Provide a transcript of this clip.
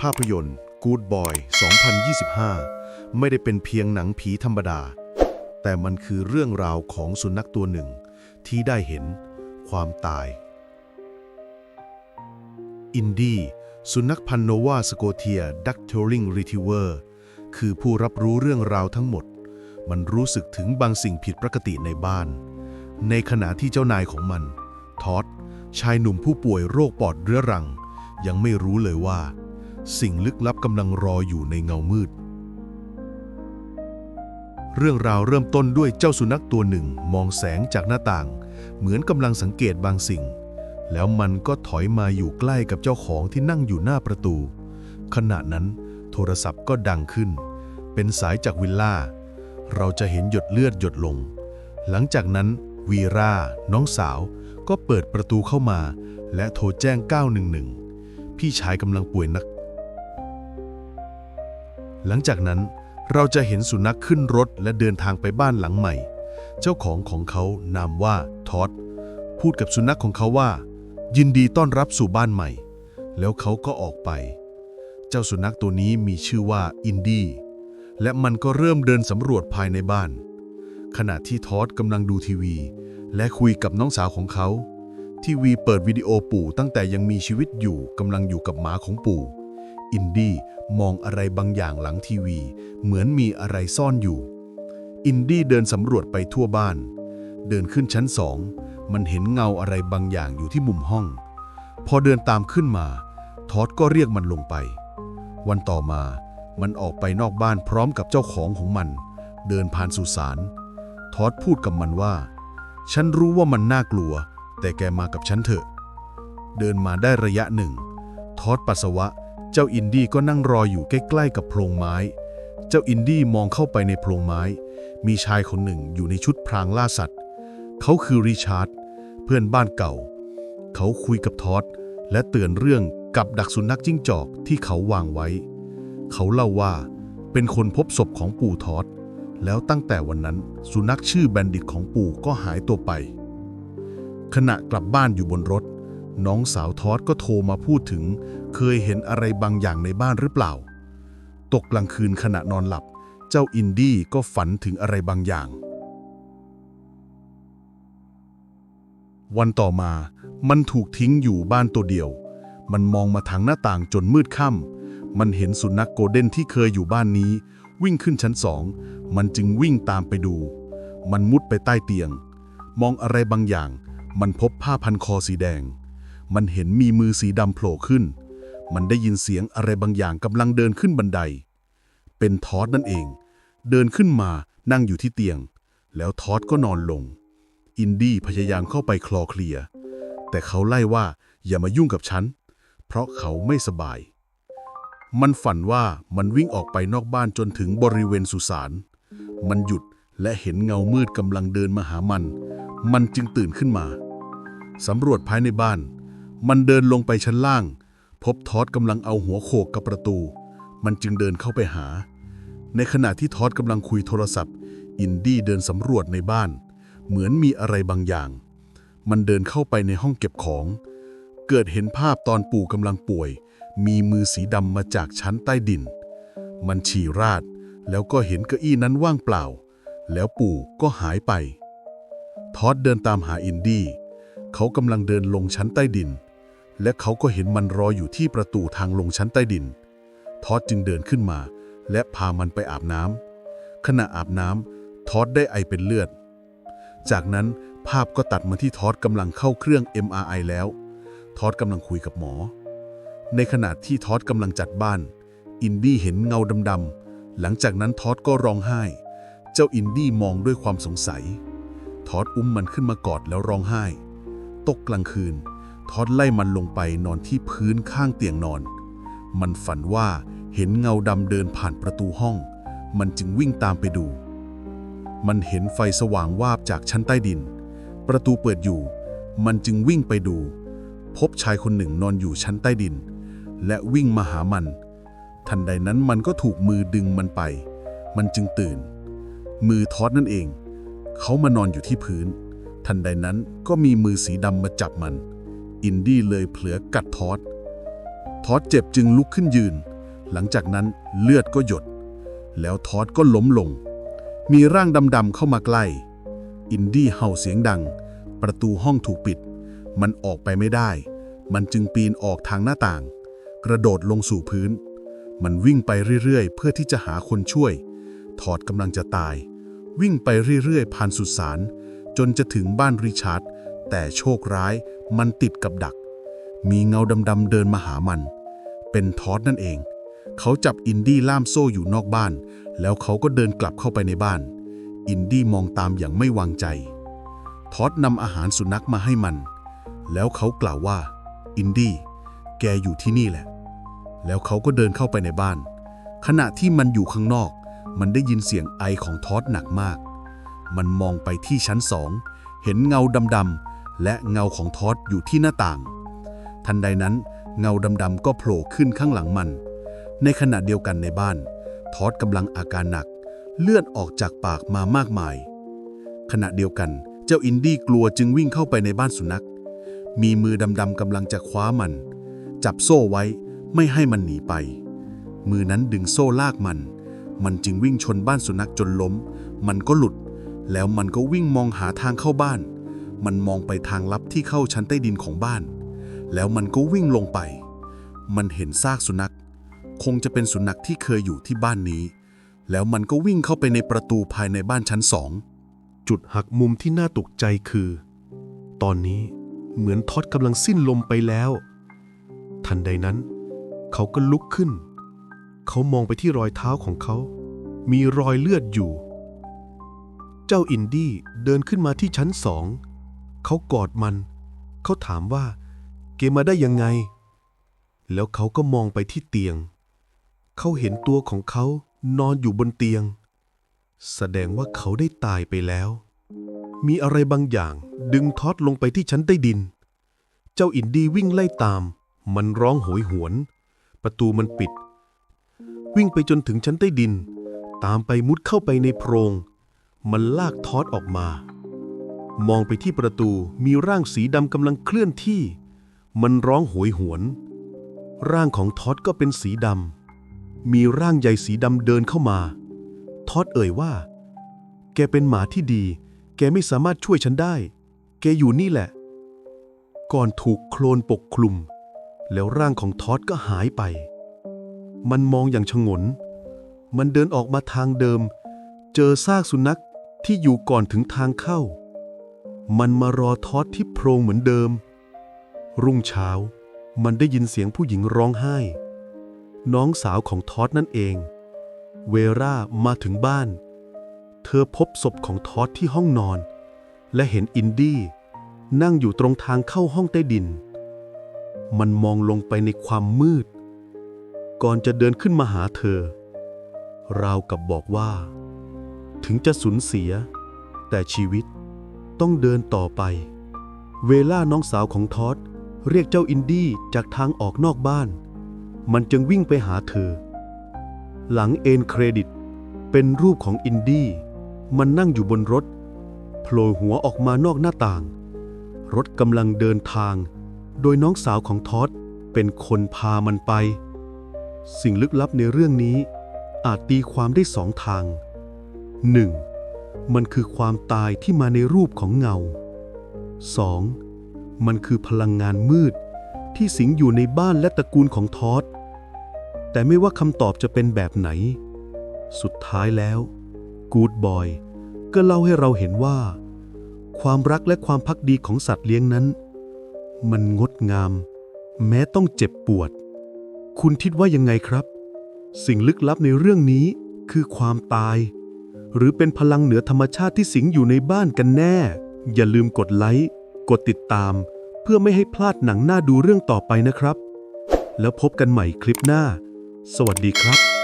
ภาพยนตร์ Good Boy 2025 ไม่ได้เป็นเพียงหนังผีธรรมดา แต่มันคือเรื่องราวของสุนัขตัวหนึ่ง ที่ได้เห็นความตาย อินดี้สุนัขพันโนวาสโกเทียดักเทอริงรีทิเวอร์คือผู้รับรู้เรื่องราวทั้งหมด มันรู้สึกถึงบางสิ่งผิดปกติในบ้าน ในขณะที่เจ้านายของมัน ทอดชายหนุ่มผู้ป่วยโรคปอดเรื้อรัง ยังไม่รู้เลยว่า สิ่งลึกลับกำลังรออยู่ในเงามืด เรื่องราวเริ่มต้นด้วยเจ้าสุนัขตัวหนึ่งมองแสงจากหน้าต่าง เหมือนกำลังสังเกตบางสิ่ง แล้วมันก็ถอยมาอยู่ใกล้กับเจ้าของที่นั่งอยู่หน้าประตู ขณะนั้นโทรศัพท์ก็ดังขึ้น เป็นสายจากวิลล่า เราจะเห็นหยดเลือดหยดลง หลังจากนั้นวีราน้องสาว ก็เปิดประตูเข้ามา และโทรแจ้ง 911 พี่ชายกำลังป่วยหนัก หลังจากนั้นเราจะเห็นสุนัขขึ้นรถและเดินทางไปบ้านหลังใหม่ เจ้าของของเขานามว่าทอดพูดกับสุนัขของเขาว่า ยินดีต้อนรับสู่บ้านใหม่ แล้วเขาก็ออกไป เจ้าสุนัขตัวนี้มีชื่อว่าอินดี้และมันก็เริ่มเดินสำรวจภายในบ้าน ขณะที่ทอดกำลังดูทีวี และคุยกับน้องสาวของเขา ทีวีเปิดวิดีโอปู่ตั้งแต่ยังมีชีวิตอยู่กำลังอยู่กับหมาของปู่ อินดี้มองอะไรบางอย่างหลังทีวี เหมือนมีอะไรซ่อนอยู่ อินดี้เดินสำรวจไปทั่วบ้าน เดินขึ้นชั้นสอง มันเห็นเงาอะไรบางอย่างอยู่ที่มุมห้อง พอเดินตามขึ้นมา ทอดก็เรียกมันลงไป วันต่อมา มันออกไปนอกบ้านพร้อมกับเจ้าของของมัน เดินผ่านสุสาน ทอดพูดกับมันว่า ฉันรู้ว่ามันน่ากลัว แต่แกมากับฉันเถอะ เดินมาได้ระยะหนึ่ง ทอดปัสสาวะ เจ้าอินดี้ก็นั่งรออยู่ใกล้ๆกับโพรงไม้ เจ้าอินดี้มองเข้าไปในโพรงไม้ มีชายคนหนึ่งอยู่ในชุดพรางล่าสัตว์ เขาคือริชาร์ด เพื่อนบ้านเก่า เขาคุยกับทอดและเตือนเรื่องกับดักสุนัขจิ้งจอกที่เขาวางไว้ เขาเล่าว่าเป็นคนพบศพของปู่ทอดแล้วตั้งแต่วันนั้นสุนัขชื่อแบนดิตของปู่ก็หายตัวไป ขณะกลับบ้านอยู่บนรถ น้องสาวทอดก็โทรมาพูดถึง เคยเห็นอะไรบางอย่างในบ้านหรือเปล่า ตกกลางคืนขณะนอนหลับ เจ้าอินดี้ก็ฝันถึงอะไรบางอย่าง วันต่อมา มันถูกทิ้งอยู่บ้านตัวเดียว มันมองมาทางหน้าต่างจนมืดค่ำมันเห็นสุนัขโกลเด้นที่เคยอยู่บ้านนี้ วิ่งขึ้นชั้นสอง มันจึงวิ่งตามไปดู มันมุดไปใต้เตียง มองอะไรบางอย่าง มันพบผ้าพันคอสีแดง มันเห็นมีมือสีดำโผล่ขึ้น มันได้ยินเสียงอะไรบางอย่างกำลังเดินขึ้นบันได เป็นทอดนั่นเอง เดินขึ้นมานั่งอยู่ที่เตียง แล้วทอดก็นอนลง อินดี้พยายามเข้าไปคลอเคลีย แต่เขาไล่ว่าอย่ามายุ่งกับฉัน เพราะเขาไม่สบาย มันฝันว่ามันวิ่งออกไปนอกบ้านจนถึงบริเวณสุสาน มันหยุดและเห็นเงามืดกำลังเดินมาหามัน มันจึงตื่นขึ้นมา สำรวจภายในบ้าน มันเดินลงไปชั้นล่าง พบทอดกำลังเอาหัวโขกกับประตู มันจึงเดินเข้าไปหา ในขณะที่ทอดกำลังคุยโทรศัพท์ อินดี้เดินสำรวจในบ้าน เหมือนมีอะไรบางอย่าง มันเดินเข้าไปในห้องเก็บของ เกิดเห็นภาพตอนปู่กำลังป่วย มีมือสีดำมาจากชั้นใต้ดิน มันฉี่ราด แล้วก็เห็นเก้าอี้นั้นว่างเปล่า แล้วปู่ก็หายไป ทอดเดินตามหาอินดี้เขากำลังเดินลงชั้นใต้ดิน และเขาก็เห็นมันรออยู่ที่ประตูทางลงชั้นใต้ดิน ทอดจึงเดินขึ้นมา และพามันไปอาบน้ำขณะอาบน้ำทอดได้ไอเป็นเลือด จากนั้นภาพก็ตัดมาที่ทอดกำลังเข้าเครื่อง MRI แล้ว ทอดกำลังคุยกับหมอ ในขณะที่ทอดกำลังจัดบ้าน อินดี้เห็นเงาดำๆหลังจากนั้นทอดก็ร้องไห้ เจ้าอินดี้มองด้วยความสงสัย ทอดอุ้มมันขึ้นมากอดแล้วร้องไห้ ตกกลางคืน ทอดไล่มันลงไปนอนที่พื้นข้างเตียงนอน มันฝันว่าเห็นเงาดำเดินผ่านประตูห้อง มันจึงวิ่งตามไปดู มันเห็นไฟสว่างวาบจากชั้นใต้ดิน ประตูเปิดอยู่ มันจึงวิ่งไปดู พบชายคนหนึ่งนอนอยู่ชั้นใต้ดิน และวิ่งมาหามัน ทันใดนั้นมันก็ถูกมือดึงมันไป มันจึงตื่น มือทอดนั่นเอง เขามานอนอยู่ที่พื้น ทันใดนั้นก็มีมือสีดำมาจับมัน อินดี้เลยเผลอกัดทอดทอดเจ็บจึงลุกขึ้นยืน หลังจากนั้นเลือดก็หยด แล้วทอดก็ล้มลง มีร่างดำๆเข้ามาใกล้ อินดี้เห่าเสียงดัง ประตูห้องถูกปิด มันออกไปไม่ได้ มันจึงปีนออกทางหน้าต่าง กระโดดลงสู่พื้น มันวิ่งไปเรื่อยๆ เพื่อที่จะหาคนช่วย ทอดกำลังจะตาย วิ่งไปเรื่อยๆ ผ่านสุสานจนจะถึงบ้านริชาร์ดแต่โชคร้าย มันติดกับดัก มีเงาดำๆเดินมาหามัน เป็นทอดนั่นเอง เขาจับอินดี้ล่ามโซ่อยู่นอกบ้าน แล้วเขาก็เดินกลับเข้าไปในบ้าน อินดี้มองตามอย่างไม่วางใจ ทอดนำอาหารสุนัขมาให้มัน แล้วเขากล่าวว่า อินดี้ แกอยู่ที่นี่แหละ แล้วเขาก็เดินเข้าไปในบ้าน ขณะที่มันอยู่ข้างนอก มันได้ยินเสียงไอของทอดหนักมาก มันมองไปที่ชั้นสอง เห็นเงาดำๆ และเงาของทอดอยู่ที่หน้าต่าง ทันใดนั้นเงาดำๆก็โผล่ขึ้นข้างหลังมัน ในขณะเดียวกันในบ้าน ทอดกำลังอาการหนัก เลือดออกจากปากมามากมาย ขณะเดียวกัน เจ้าอินดี้กลัวจึงวิ่งเข้าไปในบ้านสุนัข มีมือดำๆกำลังจะคว้ามัน จับโซ่ไว้ไม่ให้มันหนีไป มือนั้นดึงโซ่ลากมัน มันจึงวิ่งชนบ้านสุนัขจนล้ม มันก็หลุด แล้วมันก็วิ่งมองหาทางเข้าบ้าน มันมองไปทางลับที่เข้าชั้นใต้ดินของบ้าน แล้วมันก็วิ่งลงไป มันเห็นซากสุนัข คงจะเป็นสุนัขที่เคยอยู่ที่บ้านนี้ แล้วมันก็วิ่งเข้าไปในประตูภายในบ้านชั้นสอง จุดหักมุมที่น่าตกใจคือ ตอนนี้เหมือนทอดกำลังสิ้นลมไปแล้ว ทันใดนั้น เขาก็ลุกขึ้น เขามองไปที่รอยเท้าของเขา มีรอยเลือดอยู่ เจ้าอินดี้เดินขึ้นมาที่ชั้นสอง เขากอดมัน เขาถามว่า เกมาได้ยังไง แล้วเขาก็มองไปที่เตียง เขาเห็นตัวของเขานอนอยู่บนเตียง แสดงว่าเขาได้ตายไปแล้ว มีอะไรบางอย่างดึงทอดลงไปที่ชั้นใต้ดิน เจ้าอินดี้วิ่งไล่ตาม มันร้องโหยหวน ประตูมันปิด วิ่งไปจนถึงชั้นใต้ดิน ตามไปมุดเข้าไปในโพรง มันลากทอดออกมา มองไปที่ประตูมีร่างสีดำกำลังเคลื่อนที่ มันร้องโหยหวน ร่างของท็อดก็เป็นสีดำ มีร่างใหญ่สีดำเดินเข้ามา ท็อดเอ่ยว่า แกเป็นหมาที่ดี แกไม่สามารถช่วยฉันได้ แกอยู่นี่แหละ ก่อนถูกโคลนปกคลุม แล้วร่างของท็อดก็หายไป มันมองอย่างชงน มันเดินออกมาทางเดิม เจอซากสุนัขที่อยู่ก่อนถึงทางเข้า มันมารอทอดที่โพรงเหมือนเดิม รุ่งเช้า มันได้ยินเสียงผู้หญิงร้องไห้ น้องสาวของทอดนั่นเอง เวรามาถึงบ้าน เธอพบศพของทอดที่ห้องนอน และเห็นอินดี้นั่งอยู่ตรงทางเข้าห้องใต้ดิน มันมองลงไปในความมืด ก่อนจะเดินขึ้นมาหาเธอ ราวกับบอกว่า ถึงจะสูญเสีย แต่ชีวิต ต้องเดินต่อไป เวล่าน้องสาวของทอดเรียกเจ้าอินดี้จากทางออกนอกบ้าน มันจึงวิ่งไปหาเธอ หลังเอ็นเครดิต เป็นรูปของอินดี้ มันนั่งอยู่บนรถโผล่หัวออกมานอกหน้าต่าง รถกำลังเดินทาง โดยน้องสาวของทอดเป็นคนพามันไป สิ่งลึกลับในเรื่องนี้อาจตีความได้สองทาง 1. มันคือความตายที่มาในรูปของเงา 2. มันคือพลังงานมืด ที่สิงอยู่ในบ้านและตระกูลของทอดแต่ไม่ว่าคำตอบจะเป็นแบบไหน สุดท้ายแล้ว กูดบอยก็เล่าให้เราเห็นว่า ความรักและความพักดีของสัตว์เลี้ยงนั้น มันงดงาม แม้ต้องเจ็บปวด คุณคิดว่ายังไงครับ สิ่งลึกลับในเรื่องนี้คือความตาย หรือเป็นพลังเหนือธรรมชาติที่สิงอยู่ในบ้านกันแน่ อย่าลืมกดไลค์ กดติดตาม เพื่อไม่ให้พลาดหนังน่าดูเรื่องต่อไปนะครับ แล้วพบกันใหม่คลิปหน้า สวัสดีครับ